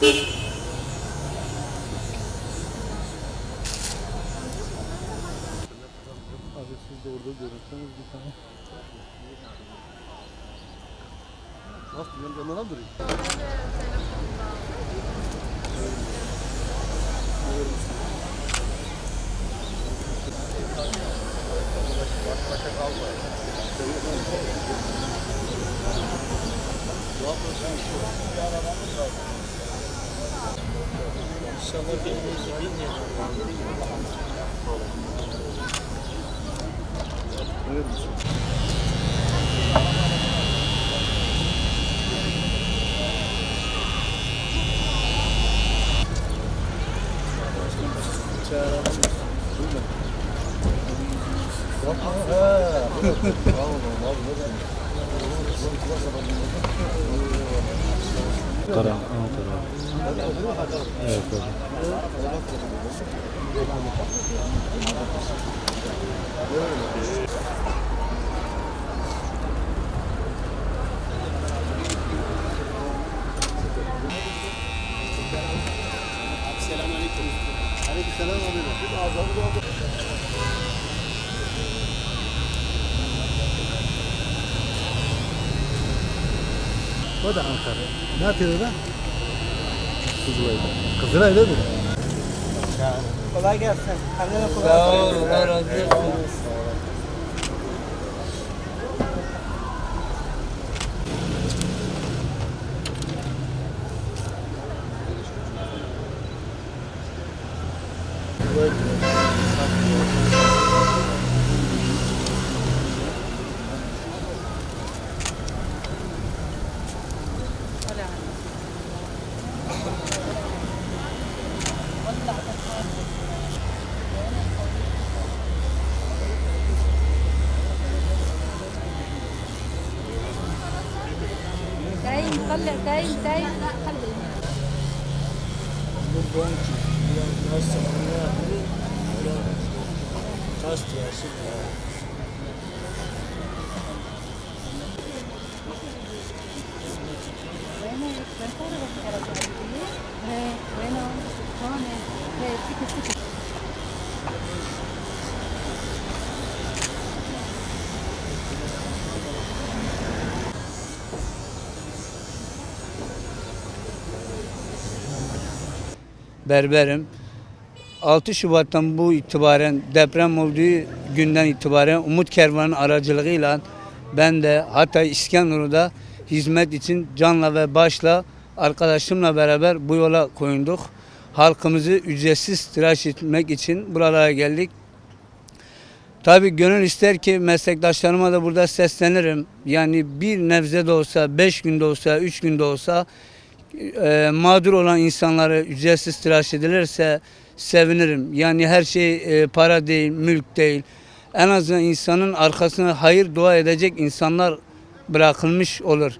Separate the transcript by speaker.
Speaker 1: Abi siz de orada görürseniz bir tane. Nasıl benim yanına durayım?
Speaker 2: İnşallah birbirimizi bilmeyelim.
Speaker 1: Evet. Yapma. He. Tamam abi. demek?
Speaker 3: Kara, Ankara. Evet hocam.
Speaker 1: Aleykümselam abi. Biz ağzımızı aldık. O da Ankara. Ne yapıyor orada? Kızılay'da. Kızılay'da mı?
Speaker 2: Kolay gelsin. Annene kolay gelsin. Sağ ol. Allah razı olsun.
Speaker 4: Thank you. طلع دايم دايم لا خلي bueno, pone, tiki tiki.
Speaker 5: berberim. 6 Şubat'tan bu itibaren deprem olduğu günden itibaren Umut Kervan'ın aracılığıyla ben de hatta İskenderun'da hizmet için canla ve başla arkadaşımla beraber bu yola koyunduk. Halkımızı ücretsiz tıraş etmek için buralara geldik. Tabii gönül ister ki meslektaşlarıma da burada seslenirim. Yani bir nebze de olsa, beş günde olsa, üç günde olsa e, mağdur olan insanları ücretsiz tıraş edilirse sevinirim. Yani her şey e, para değil, mülk değil. En azından insanın arkasına hayır dua edecek insanlar bırakılmış olur.